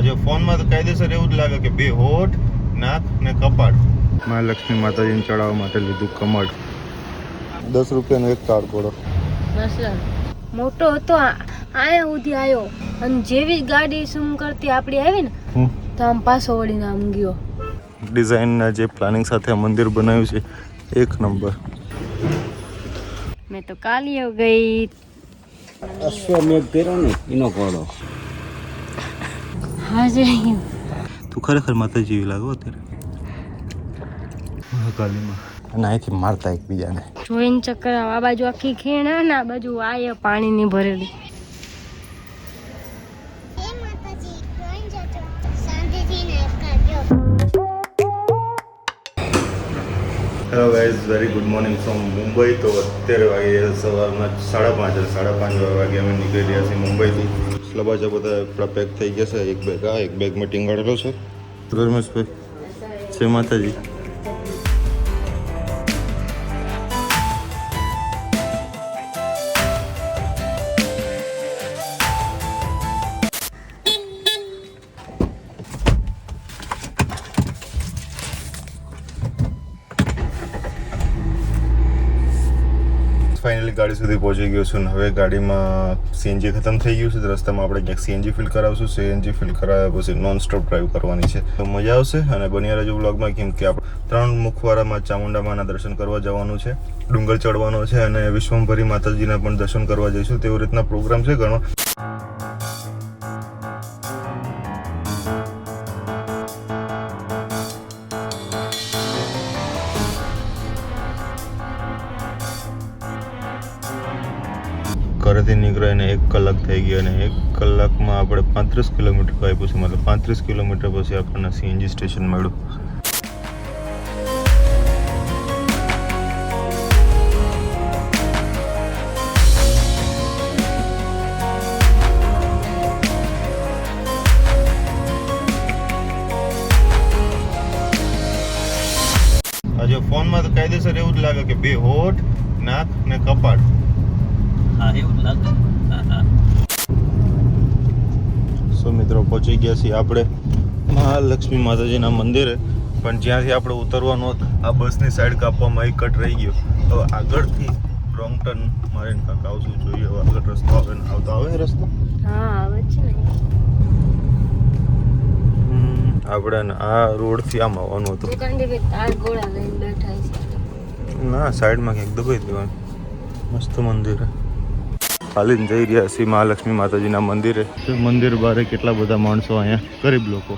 આજે ફોનમાં તો કાયદેસર એવું જ લાગે કે બે હોઠ નાક ને કપાળ. મહાલક્ષ્મી માતાજીને ચડાવવા માટે લીધું કમળ. દસ રૂપિયાનો એક કાર્ડ પડો મોટો હતો આયા સુધી આવ્યો અને જેવી ગાડી સુમ કરતી આપણી આવી ને તો આમ પાછો વળીને આમ ગયો. ડિઝાઇનના જે પ્લાનિંગ સાથે આ મંદિર બનાવ્યું છે એક નંબર. મેં તો કાલિયો ગઈ. અશ્વમેઘ પહેરો ને? એનો કોડો હાજરી. તું ખરેખર માતાજી જેવી લાગો અત્યારે? મહાકાલીમાં. અને અહીંથી મારતા એકબીજાને. જોઈને ચક્કર આવે. આ બાજુ આખી ખીણ ને આ બાજુ આય પાણીની ભરેલી. Hello guys very good morning from Mumbai તો અત્યારે વાગે સવારના સાડા પાંચ સાડા પાંચ વાગે અમે નીકળી રહ્યા છીએ મુંબઈથી. સ્લબાજા બધા આપણા પેક થઈ ગયા છે. એક બેગ આ, એક બેગ મેં ટીંગાડેલો છે. રમેશભાઈ જય માતાજી. સુધી પહોંચી ગયો છું હવે ગાડીમાં સીએનજી ખતમ થઈ ગયું છે રસ્તામાં આપણે ક્યાંક સીએનજી ફિલ કરાવશું. સીએનજી ફિલ કરાવ્યા પછી નોન સ્ટોપ ડ્રાઈવ કરવાની છે. તો મજા આવશે અને બન્યા રહેજો બ્લોગમાં કેમ કે આપણે ત્રણ મુખવારામાં ચામુંડા માના દર્શન કરવા જવાનું છે, ડુંગર ચડવાનો છે અને વિશ્વંભરી માતાજીના પણ દર્શન કરવા જઈશું. તેવી રીતના પ્રોગ્રામ છે ઘણો. થઈ ગયો અને એક કલાકમાં આપણે પાંત્રીસ કિલોમીટર આપ્યું છે. મતલબ પાંત્રીસ કિલોમીટર પછી આપણને સીએનજી સ્ટેશન મળ્યું. આજે ફોનમાં તો કાયદેસર એવું જ લાગે કે બે હોઠ, નાક ને કપાળ હા એવું જ લાગે હા હા સો મિત્રો પહોંચી ગયા છીએ આપણે મહાલક્ષ્મી માતાજીના મંદિરે. પણ જ્યાંથી આપણે ઉતરવાનું આ બસની સાઈડ કાપવામાં એક કટ રહી ગયો. તો આગળથી રોંગ ટર્ન મારે કાંક આવશું જોઈએ. આગળ રસ્તો આવે ને આવતો આવે રસ્તો? હા આવે છે ને. આપણે આ રોડથી આમ આવવાનું હતું. છે ના સાઈડમાં ક્યાંક દબાઈ દેવાનું. મસ્ત મંદિર હે. હાલીને જઈ રહ્યા છીએ મહાલક્ષ્મી માતાજીના મંદિરે. મંદિર બારે કેટલા બધા માણસો અહીંયા ગરીબ લોકો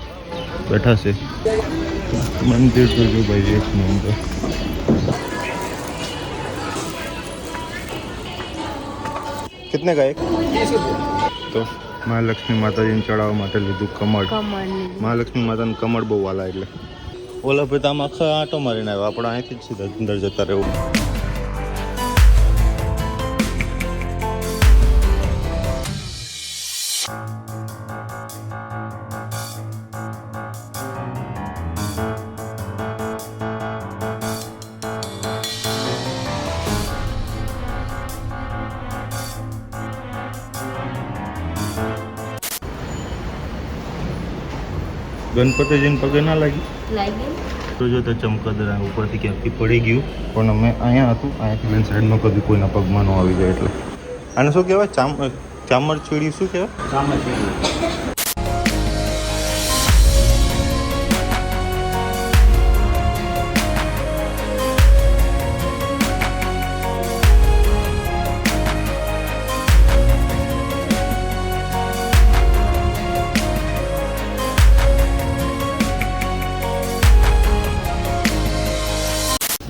બેઠા છે. મંદિર તો જો ભાઈ એક નંબર કિતને કા તો મહાલક્ષ્મી માતાજીને ચડાવવા માટે લીધું કમળ. મહાલક્ષ્મી માતાનું કમળ બહુ વાલા એટલે. ઓલા ભાઈ તો આમ આખા આંટો મારીને આવ્યો. આપણે અહીંથી જ સીધા અંદર જતા રહેવું. ગણપતિજીને પગે ના લાગી? લાગી. તો જો તો ચમકદરા ઉપરથી ક્યાંકથી પડી ગયું પણ અમે અહીંયા હતું અહીંયાથી લઈને સાઈડમાં કદી કોઈના પગમાં ન આવી જાય એટલે. આને શું કહેવાય? ચામ ચામર ચીડી શું કહેવાય? છે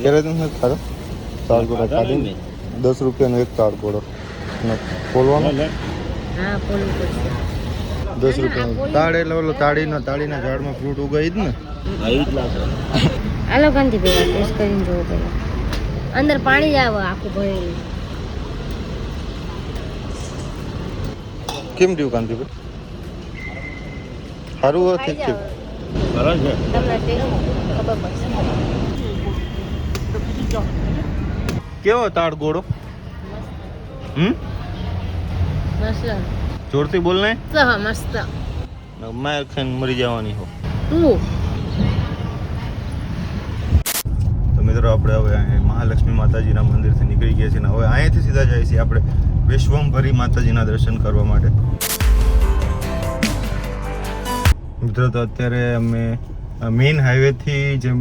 ત્યારે તમે શું ખાધો. ચાર ગોળા ખાધી દસ રૂપિયાનો એક ચાર ગોળો અને ખોલવાનો દસ રૂપિયાનો. તાળ એટલે ઓલો તાળીના તાળીના ઝાડમાં ફ્રૂટ ઉગાઈ જ ને. હા એ જ આ લોકોથી પેલા ટેસ્ટ કરીને જોવો પેલા અંદર પાણી જ આવે આખું ભરેલું. કેમ રહ્યું કાંતિભાઈ સારું હોય ઠીક છે બરાબર છે. તમને ખબર પડશે. કેવો તાળ ગોળો? હમ? મસ્ત. જોરથી બોલ ને. મસ્ત માર ખાઈને મરી જવાની હો. તો મિત્રો આપણે હવે અહીં મહાલક્ષ્મી માતાજીના મંદિરથી નીકળી ગયા છીએ હવે અહીંયાથી સીધા જઈએ છીએ આપણે વિશ્વમભરી માતાજીના દર્શન કરવા માટે. મિત્રો તો અત્યારે અમે મેઇન હાઈવેથી જેમ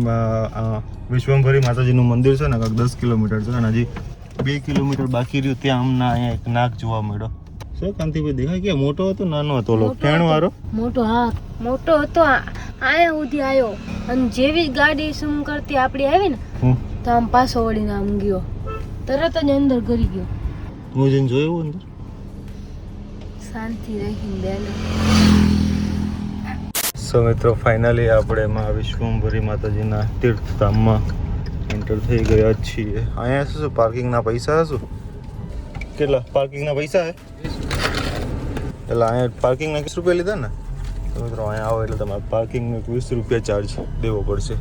અ, માતાજીનું મંદિર છે ને કાંક દસ કિલોમીટર છે. અને હજી બે કિલોમીટર બાકી રહ્યું ત્યાં અમને અહીંયા એક નાગ જોવા મળ્યો. શું કાંતિભાઈ દેખાય કે મોટો હતો નાનો હતો લો? ફેણ વાળો મોટો હા. મોટો હતો આયા સુધી આવ્યો અને જેવી ગાડી સુમ કરતી આપડી આવી ને તો આમ પાછો વળીને આમ ગયો. તરત જ અંદર ઘરી ગયો. હું જઈને જોયું અંદર? શાંતિ રહીને બેને સો મિત્રો ફાઇનલી આપણે એમાં વિશ્વભરી માતાજીના તીર્થધામમાં એન્ટર થઈ ગયા છીએ. અહીંયા શું શું? પાર્કિંગના પૈસા શું? કેટલા? પાર્કિંગના પૈસા હે? એટલે અહીંયા પાર્કિંગના વીસ રૂપિયા લીધા ને? તો મિત્રો, અહીંયા આવો એટલે તમારે પાર્કિંગનો વીસ રૂપિયા ચાર્જ દેવો પડશે.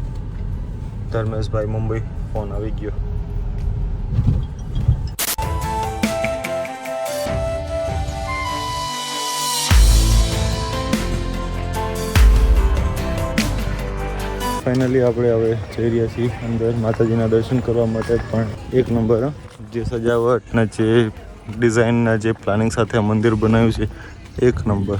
ધર્મેશભાઈ મુંબઈ ફોન આવી ગયો. ફાઇનલી આપણે હવે જઈ રહ્યા છીએ અંદર માતાજીના દર્શન કરવા માટે પણ એક નંબર જે જે સજાવટના જે ડિઝાઇનના જે પ્લાનિંગ સાથે આ મંદિર બનાવ્યું છે, એક નંબર.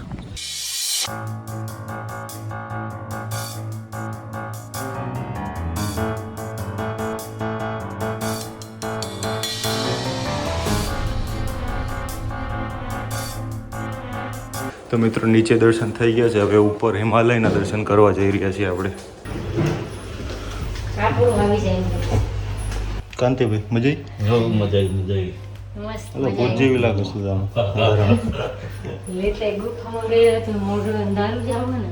તો મિત્રો નીચે દર્શન થઈ ગયા છે. હવે ઉપર હિમાલયના દર્શન કરવા જઈ રહ્યા છીએ આપણે. કાંતિભાઈ મજા જો મજા આવી મજા આવી મસ્ત એટલે ભૂત જેવી લાગે છે લેતે ગુફામાં ગયા તો મોઢું અંધારું જ આવે ને.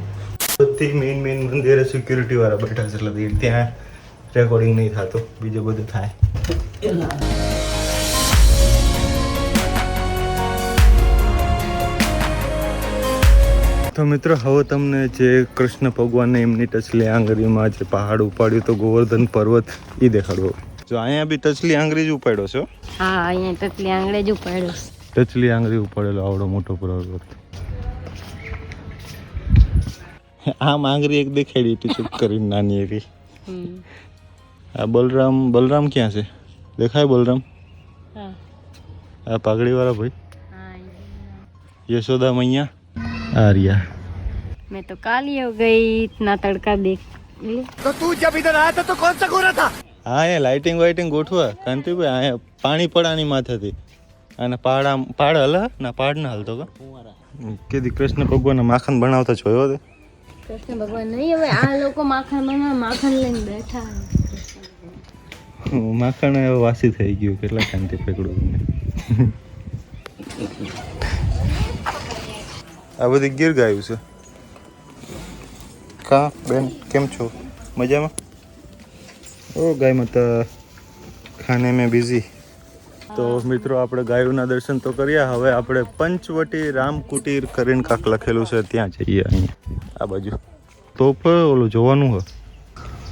બધી મેઇન મેઇન મંદિરે સિક્યુરિટી વાળા બેઠા છે એટલે ત્યાં રેકોર્ડિંગ નહીં થતું બીજું બધું થાય. તો મિત્રો હવે તમને જે કૃષ્ણ ભગવાનને એમની ટચલી આંગળીમાં જે પહાડ ઉપાડ્યું તો ગોવર્ધન પર્વત એ દેખાડવો. જો અહીંયા બી ટચલી આંગળી જ ઉપાડ્યો છે હો. હા અહીંયા તકલી આંગળે જ ઉપાડ્યો ટચલી આંગળી ઉપાડેલો આવડો મોટો પર્વત આમ આંગળી એક દેખાડી હતી ચૂપ કરીને નાની એવી આ બલરામ બલરામ ક્યાં છે દેખાય બલરામ હા આ પાઘડી વાળા ભાઈ હા યશોદા મૈયા આ રહ્યા मैं तो काली हो गई इतना तड़का देख ली હા એ લાઇટિંગ વાઇટિંગ ગોઠવા. કાંતિભાઈ આ પાણી પડાની માથેથી. અને પાડા પાડ હલ ના પાડ ના હલતો કા? કેદી કૃષ્ણ ભગવાન માખણ બનાવતા જોયો તે. કૃષ્ણ ભગવાન નહીં હવે આ લોકો માખણ બનાવ માખણ લઈને બેઠા માખણ હવે વાસી થઈ ગયું કેટલા કાંતિ પકડું આ બધી ગીર ગાયું છે. કા બેન કેમ છો? મજામાં? ઓ ગાય માતા ખાને મેં બિઝી તો મિત્રો આપણે ગાયોના દર્શન તો કર્યા હવે આપણે પંચવટી રામ કુટીર કરીને કાંક લખેલું છે ત્યાં જઈએ અહીંયા આ બાજુ તો પણ ઓલું જોવાનું હોય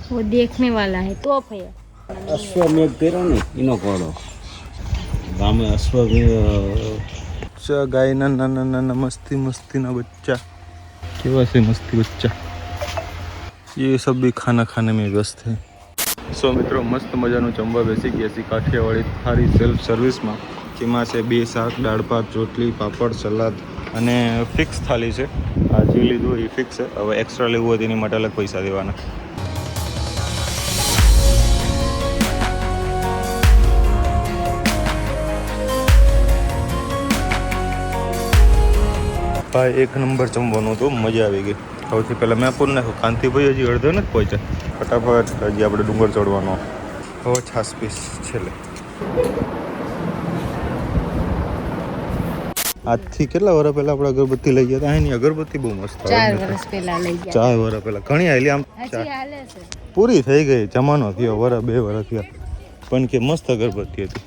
वो देखने वाला है तो है અશ્વમેઘ કર્યો ને એનો કોડો ગામે અશ્વમેઘ બચ્ચા ગાયના નાના નાના મસ્તી મસ્તીના બચ્ચા કેવા છે મસ્તી બચ્ચા ये सब भी खाना खाने में व्यस्त है સો મિત્રો, મસ્ત મજાનું જમવા બેસી ગયા છીએ કાઠિયાવાડી થારી સેલ્ફ સર્વિસમાં જેમાં છે બે શાક, દાળ ભાત, રોટલી, પાપડ, સલાદ અને ફિક્સ થાળી છે. આ જે લીધું એ ફિક્સ છે. હવે એક્સ્ટ્રા લેવું હોય તેની માટે અલગ પૈસા દેવાના. ભાઈ, એક નંબર જમવાનું હતું મજા આવી ગઈ. સૌથી પહેલાં મેં પૂર નાખ્યું કાંતિભાઈ હજી અડધો નથી પહોંચ્યા. ફટાફટ હજી આપણે ડુંગર ચડવાનો. હવે છાસ પીસ છેલ્લે આજથી કેટલા વર્ષ પહેલા આપણે અગરબત્તી લઈ ગયા હતા? એની અગરબત્તી બહુ મસ્ત ચાર વર્ષ પહેલા લઈ ગયા. ચાર વર્ષ પહેલા. ઘણી આવેલી આમ પૂરી થઈ ગઈ. જમાનો થયો વરસ બે વરસ થયા. પણ કે મસ્ત અગરબત્તી હતી.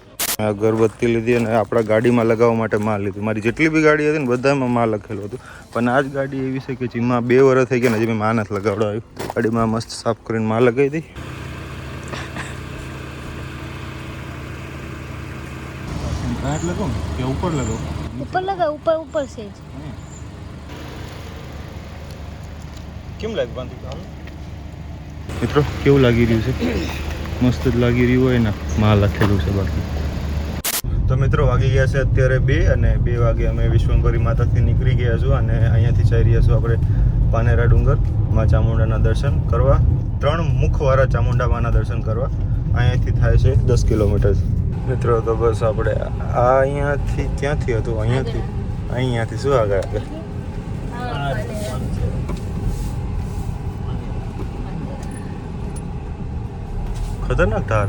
અગરબત્તી લીધી અને આપણા ગાડીમાં લગાવવા માટે માલ લીધી. મારી જેટલી બી ગાડી હતી ને બધામાં માલ લખેલું હતું. પણ આ જ ગાડી એવી છે કે જેમાં બે વર્ષ થઈ ગયા ને જે મેં માં નથી લગાવડાવ્યું ગાડીમાં મસ્ત સાફ કરીને માલ લગાવી દઈ. ઘાટ કેમ લાગે બાંધી મિત્રો કેવું લાગી રહ્યું છે? મસ્ત જ લાગી રહ્યું હોય ને માં લખેલું છે બાકી. તો મિત્રો વાગી ગયા છે અત્યારે બે અને બે વાગે અમે વિશ્વંભરી માતાથી નીકળી ગયા છું અને અહીંયાથી જઈ રહ્યા છું આપણે પાનેરા ડુંગર, માં ચામુંડાના દર્શન કરવા. ત્રણ મુખવાળા ચામુંડા માના દર્શન કરવા. અહીંયાથી થાય છે દસ કિલોમીટર. મિત્રો તો બસ આપણે આ અહીંયાથી ક્યાંથી હતું? અહીંયાથી. અહીંયાથી શું આગળ આગળ? ખતરનાક ધાર.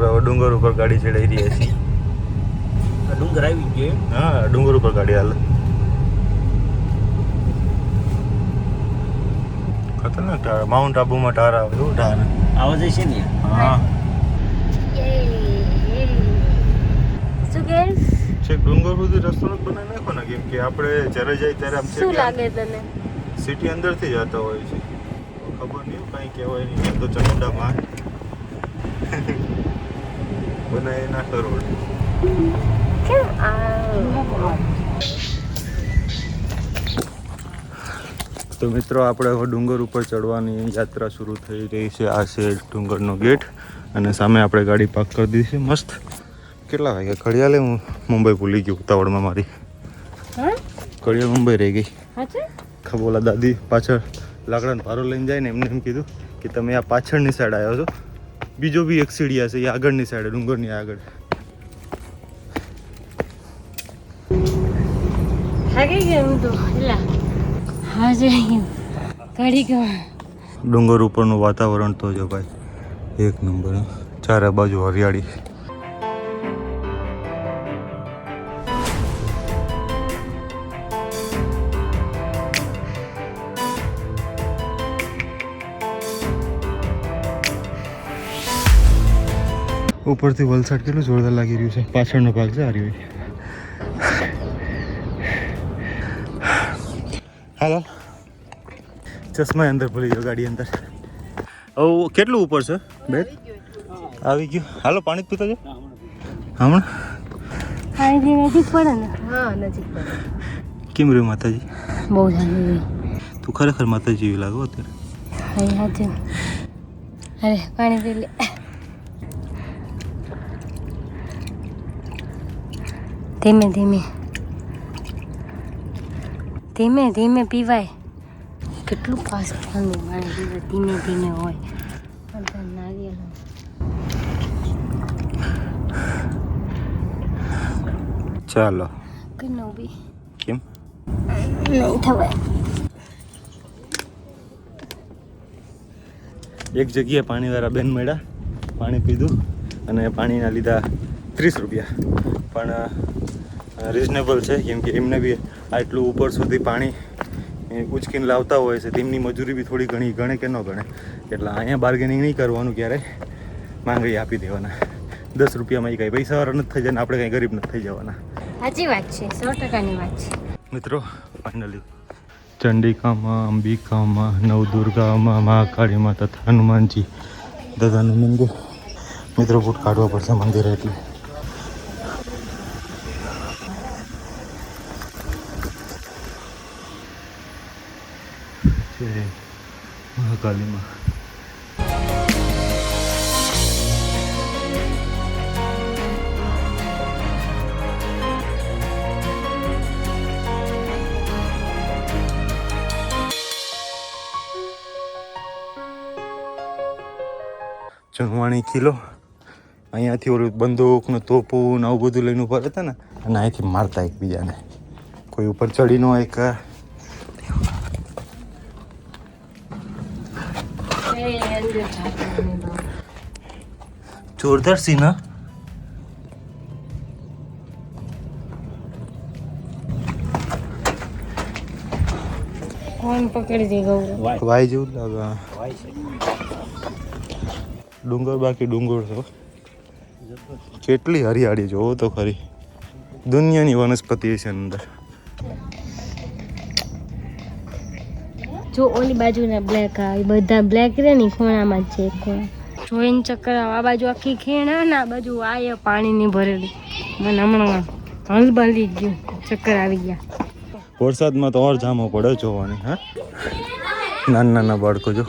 આપણે હવે ડુંગર ઉપર ગાડી ચડાવી રહ્યા છીએ. આ ડુંગર આવી ગયો હા ડુંગર ઉપર ગાડી હાલ. ખતરનાક ટાર માઉન્ટ આબુમાં ટાર આવે એવું ટાર આવા છે ને હા. છેક ડુંગર સુધી રસ્તો નથી બનાવી નાખો ને કેમ કે આપણે જ્યારે જાય ત્યારે આમ શું લાગે તને? સિટી અંદરથી જતા હોય છે. ખબર નહીં કંઈ કહેવાય નહીં. તો ચમુંડામાં બનાવી નાખો રોડ કેમ આ તો મિત્રો આપણે હવે ડુંગર ઉપર ચડવાની યાત્રા શરૂ થઈ રહી છે. આ છે ડુંગરનો ગેટ અને સામે આપણે ગાડી પાર્ક કરી દીધી છે. મસ્ત. કેટલા વાગ્યા? ઘડિયાળે હું મુંબઈ ભૂલી ગયું ઉતાવળમાં મારી. ઘડિયાળ મુંબઈ રહી ગઈ. ખબોલા દાદી પાછળ લાકડાનો ભારો લઈને જાય ને એમને એમ કીધું કે તમે આ પાછળની સાઈડ આવ્યો છો. બીજો બી એક સીડિયા છે એ આગળની સાઈડ ડુંગરની આગળ. ડુંગર ઉપરનું વાતાવરણ તો જો ભાઈ એક નંબર ચારે બાજુ હરિયાળી. ઉપરથી વલસાડ કેટલું જોરદાર લાગી રહ્યું છે? પાછળનો ભાગ છે હારી હાલો. ચશ્મા અંદર ભૂલી ગયો ગાડી અંદર. ઓ કેટલું ઉપર છે? બે આવી ગયું. હાલો પાણી પીતા છે હમણાં? નજીક પડે ને. હા નજીક પડે. કેમ રહ્યું માતાજી? બહુ તું ખરેખર માતાજી જેવી લાગો અત્યારે. અરે પાણી પી લે. ધીમે ધીમે. ધીમે ધીમે પીવાય. કેટલું ફાસ્ટ પાણી પીવાય ધીમે ધીમે હોય. અંદર ચાલો. કેમ? નહીં થવાય. એક જગ્યાએ પાણીવાળા બેન મળ્યા. પાણી પીધું અને પાણીના લીધા ત્રીસ રૂપિયા. પણ રિઝનેબલ છે કેમ કે એમને બી આટલું ઉપર સુધી પાણી ઉચકીને લાવતા હોય છે તેમની મજૂરી બી થોડી ઘણી ગણે કે ન ગણે. એટલે અહીંયા બાર્ગેનિંગ નહીં કરવાનું ક્યારેય માંગણી આપી દેવાના. દસ રૂપિયામાં એ કાંઈ પૈસાવાળા નથી થઈ જાય આપણે કાંઈ ગરીબ નથી થઈ જવાના. સાચી વાત છે સો ટકાની વાત છે. મિત્રો ફાઇનલી ચંડિકામાં અંબિકામાં નવદુર્ગામાં મહાકાળીમાં તથા હનુમાનજી દાદાનું મંદિર. મિત્રો ફૂટ કાઢવા પડશે મંદિર એટલે. મહાકાલીમાં જમવાણી કિલ્લો અહીંયાથી ઓલું બંદૂકનું તોપું ને આવું બધું લઈને ઊભા હતા ને. અને અહીંયાથી મારતા એકબીજાને. કોઈ ઉપર ચડીનો એક જોરદાર સીન હા. કોણ પકડી દે ગૌરવ? વાય. વાય જેવું લાગે વાય છે. ડુંગર બાકી ડુંગર છે કેટલી હરિયાળી જોવો તો ખરી. દુનિયાની વનસ્પતિ છે અંદર. જો ઓલી બાજુના બ્લેક આવે બધા બ્લેક રે ને ખૂણામાં જ છે એક જોઈને ચક્કર આ બાજુ આખી ખીણા ને, આ બાજુ આય પાણીની ભરેલી. મને હમણાં હલબલી ગયું. ચક્કર આવી ગયા. વરસાદમાં તો ઓર જામો પડે જોવાની, હા? નાના નાના બાળકો જો.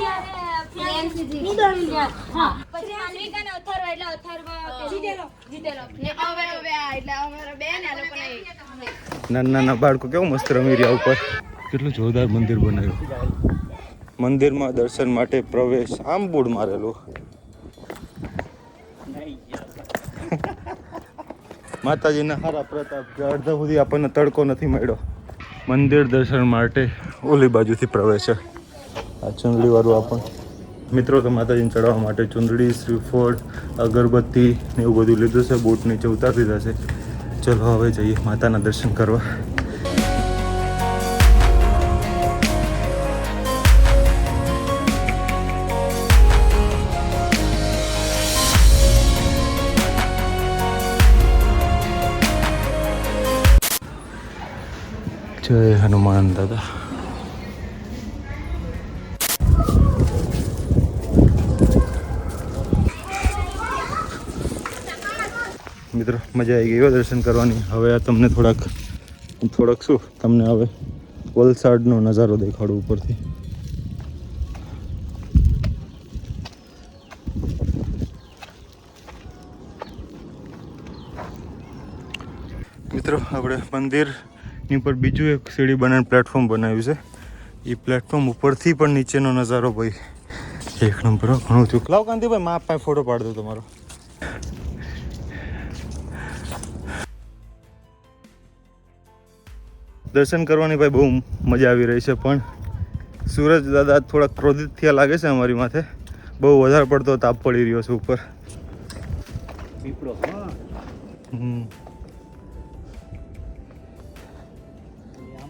નાના નાના બાળકો કેવું મસ્ત રમી રહ્યા ઉપર. કેટલું જોરદાર મંદિર બનાવ્યું? મંદિરમાં દર્શન માટે પ્રવેશ આમ બોર્ડ મારેલું. માતાજીના હારા પ્રતાપ કે અડધા સુધી આપણને તડકો નથી મળ્યો. મંદિર દર્શન માટે ઓલી બાજુથી પ્રવેશ છે. આ ચુંદડી વાળું આપણ. મિત્રો તો માતાજીને ચડાવવા માટે ચુંદડી શ્રીફળ અગરબત્તી ને એવું બધું લીધું છે. બોટ નીચે ઉતારી દીધા છે. ચલો હવે જઈએ માતાના દર્શન કરવા. જય હનુમાન દાદા. મિત્રો, મજા આવી ગઈ દર્શન કરવાની. હવે આ તમને થોડાક થોડાક શું? તમને હવે વલસાડનો નજારો દેખાડું ઉપરથી. મિત્રો, આપણે મંદિરની ઉપર બીજું એક સીડી બનાવીને પ્લેટફોર્મ બનાવ્યું છે. એ પ્લેટફોર્મ ઉપરથી પણ નીચેનો નજારો ભાઈ. એક નંબર ઘણું થયું. લાવ કાંતિભાઈ માપ પાસે ફોટો પાડી દો તમારો. દર્શન કરવાની ભાઈ બહુ મજા આવી રહી છે પણ સૂરજ દાદા થોડાક ક્રોધિત થયા લાગે છે અમારી માથે. બહુ વધારે પડતો તાપ પડી રહ્યો છે ઉપર. હમ.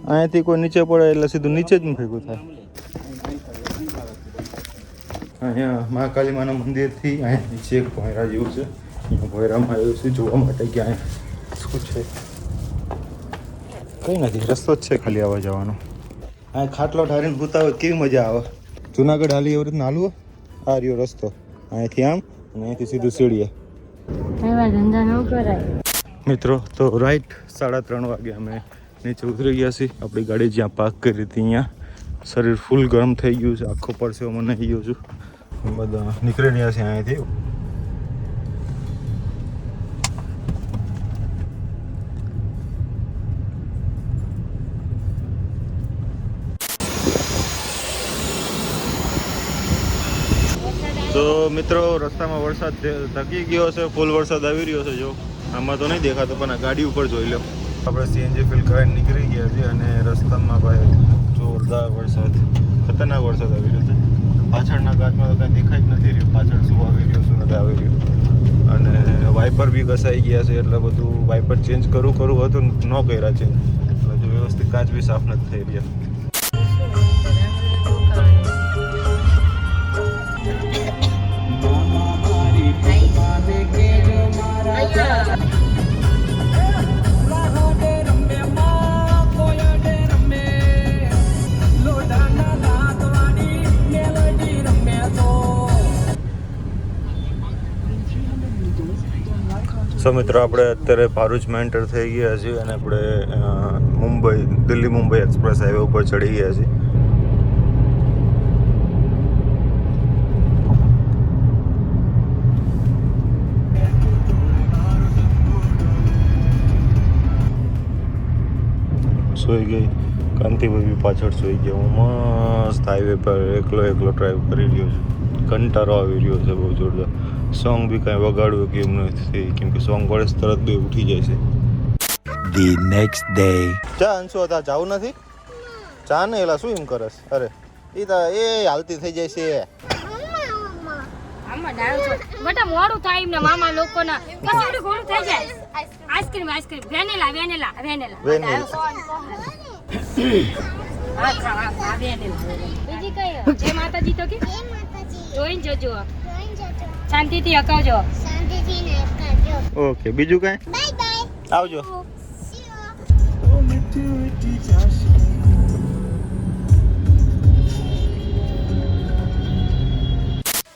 અહીંયાથી કોઈ નીચે પડે એટલે સીધું નીચે જ ભેગું થાય. અહીંયા મહાકાલી માના મંદિરથી અહીંયા નીચે એક ભોયરા જેવું છે. અહીંયા ભોયરામાં આવ્યું છે જોવા માટે કે અહીંયા શું છે? કંઈ નથી રસ્તો જ છે ખાલી આવવા જવાનો. અહીંયા ખાટલો ઠારીને ભૂતા હોય કેવી મજા આવે. જુનાગઢ હાલી એવી રીતના હાલવો? આ રહ્યો રસ્તો. અહીંયાથી આમ અને અહીંયાથી સીધું સીડીએ. એવા ધંધા ન કરાય. મિત્રો તો રાઈટ સાડા ત્રણ વાગે અમે નીચે ઉતરી ગયા છીએ આપણી ગાડી જ્યાં પાર્ક કરી હતી અહીંયા શરીર ફૂલ ગરમ થઈ ગયું છે. આખો પરસેવો મને આવી ગયો છું. બધા નીકળી રહ્યા છે અહીંયાથી તો મિત્રો, રસ્તામાં વરસાદ થકી ગયો છે ફૂલ વરસાદ આવી રહ્યો છે, જો. આમાં તો નહીં દેખાતો, પણ આ ગાડી ઉપર જોઈ લો. આપણે સીએનજી ફિલ કરાવીને નીકળી ગયા છીએ અને રસ્તામાં ભાઈ જોરદાર વરસાદ, ખતરનાક વરસાદ આવી રહ્યો છે. પાછળના કાચમાં તો કાંઈ દેખાઈ જ નથી રહ્યું. પાછળ શું આવી રહ્યું, શું નથી આવી રહ્યું. અને વાઇપર બી ઘસાઈ ગયા છે એટલે બધું વાઇપર ચેન્જ કરું કરું હતું, ન કર્યા ચેન્જ એટલે વ્યવસ્થિત કાચ બી સાફ નથી થઈ રહ્યા. સો મિત્રો, આપણે અત્યારે ભરૂચમાં એન્ટર થઈ ગયા છીએ અને આપણે મુંબઈ, દિલ્હી મુંબઈ એક્સપ્રેસ હાઈવે ઉપર ચડી ગયા છીએ. સૂઈ ગઈ. કાંતિભાઈ બી પાછળ સૂઈ ગયા. હું મસ્ત હાઈવે પર એકલો એકલો ડ્રાઈવ કરી રહ્યો છું. કંટાળો આવી રહ્યો છે બહુ જોરદાર. સોંગ બી કાંઈ વગાડવું કે એમ નથી કેમ કે સોંગ વડે તરત બે ઉઠી જાય છે. ધી નેક્સ્ટ ડે ચા અંશુ હતા જાવું નથી? ચા ને એલા શું એમ કરસ અરે એ તો એ હાલતી થઈ જાય છે. બટા મોડું થાય એમને મામા લોકોના. કસોડી ઘોડું થઈ જાય. Ice cream ice cream vanilla vanilla vanilla vanilla. હા ખાવા આ વેનીલા બીજી કઈ જય માતાજી તો કે? જોઈને જજો. શાંતિથી અકાવજો ઓકે બીજું કાંઈ? આવજો.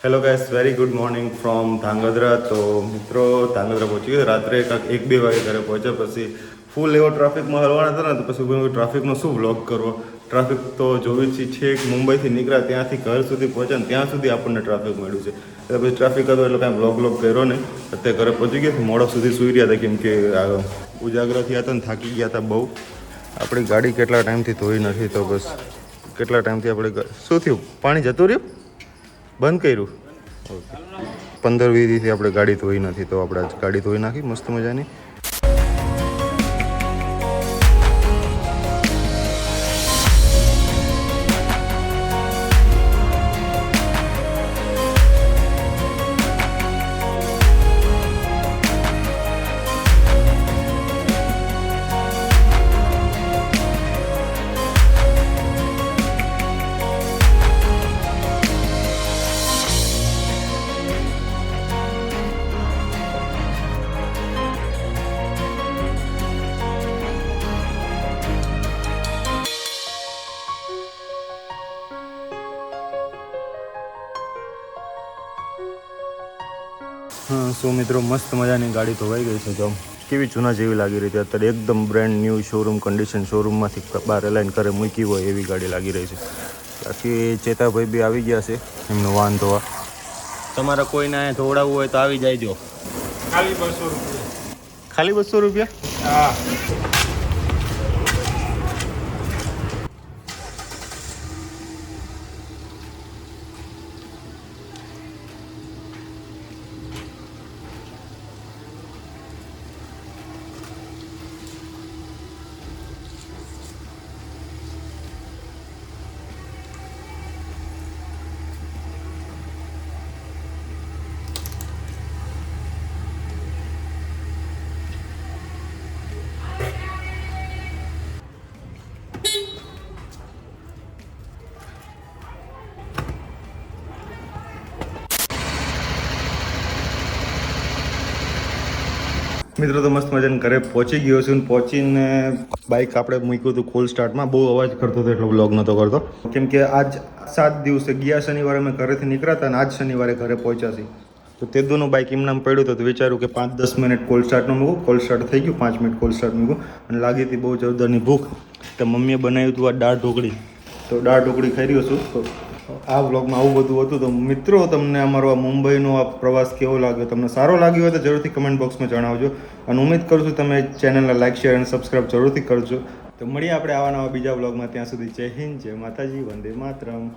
Hello guys very good morning from Dhrangadhra તો મિત્રો ધાંગધ્રા પહોંચી ગયો. રાત્રે કાંઈક એક બે વાગે ઘરે પહોંચ્યા પછી ફૂલ એવો ટ્રાફિકમાં હરવાના હતા ને તો પછી ટ્રાફિકનો શું બ્લોક કરવો? ટ્રાફિક તો જોવી જ છે છેક મુંબઈથી નીકળ્યા ત્યાંથી ઘર સુધી પહોંચ્યા ને ત્યાં સુધી આપણને ટ્રાફિક મળ્યું છે. એટલે પછી ટ્રાફિક હતો એટલે કાંઈ બ્લોક બ્લોક કર્યો નહીં. અત્યારે ઘરે પહોંચી ગયા મોડા સુધી સૂઈ રહ્યા હતા કેમ કે ઉજાગરા થયા હતા ને થાકી ગયા હતા બહુ. આપણી ગાડી કેટલા ટાઈમથી ધોઈ નથી તો બસ કેટલા ટાઈમથી આપણે શું થયું? પાણી જતું રહ્યું? બંધ કર્યું? ઓકે. પંદર વીસ દિવસથી આપણે ગાડી ધોઈ નથી તો આપણે ગાડી ધોઈ નાખી, મસ્ત મજાની. સો મિત્રો મસ્ત મજાની ગાડી ધોવાઈ ગઈ છે જો. કેવી જૂના જેવી લાગી રહી છે અત્યારે એકદમ બ્રાન્ડ ન્યૂ શોરૂમ કન્ડિશન શોરૂમમાંથી બહાર એલાઇન કરે મૂકી હોય એવી ગાડી લાગી રહી છે. બાકી ચેતાભાઈ બી આવી ગયા છે એમનો વાહન ધોવા. તમારે કોઈને અહીંયા ધોવડાવવું હોય તો આવી જાય ખાલી બસો રૂપિયા. ખાલી બસો રૂપિયા? હા. મિત્રો, તો મસ્ત મજાને ઘરે પહોંચી ગયો છું પહોંચીને બાઇક આપણે મૂક્યું હતું કોલ સ્ટાર્ટમાં બહુ અવાજ કરતો હતો, એટલો બ્લોગ નહોતો કરતો. કેમ કે આજ સાત દિવસે, ગયા શનિવારે અમે ઘરેથી નીકળ્યા હતા અને આજ શનિવારે ઘરે પહોંચ્યા છીએ. તો તે દોનું બાઇક એમનામ પડ્યું હતું તો વિચાર્યું કે પાંચ દસ મિનિટ કોલ સ્ટાર્ટનું મૂકું. કોલ સ્ટાર્ટ થઈ ગયું, પાંચ મિનિટ કોલ સ્ટાર્ટ મૂકું. અને લાગી હતી બહુ જોરદારની ભૂખ. તો મમ્મીએ બનાવ્યું હતું આ દાળ ઢોકળી. તો દાળ ઢોકળી ખાઈ રહ્યો છું. તો આ વ્લોગમાં આવું બધું હતું તો મિત્રો તમને અમારો આ મુંબઈનો આ પ્રવાસ કેવો લાગ્યો? તમને સારો લાગ્યો હોય તો જરૂરથી કમેન્ટ બોક્સમાં જણાવજો. અને ઉમેદ કરું છું તમે ચેનલને લાઈક શેર અને સબસ્ક્રાઈબ જરૂરથી કરજો. તો મળીએ આપણે આવા નવા બીજા વ્લોગમાં. ત્યાં સુધી જય હિન્દ, જય માતાજી, વંદે માતરમ.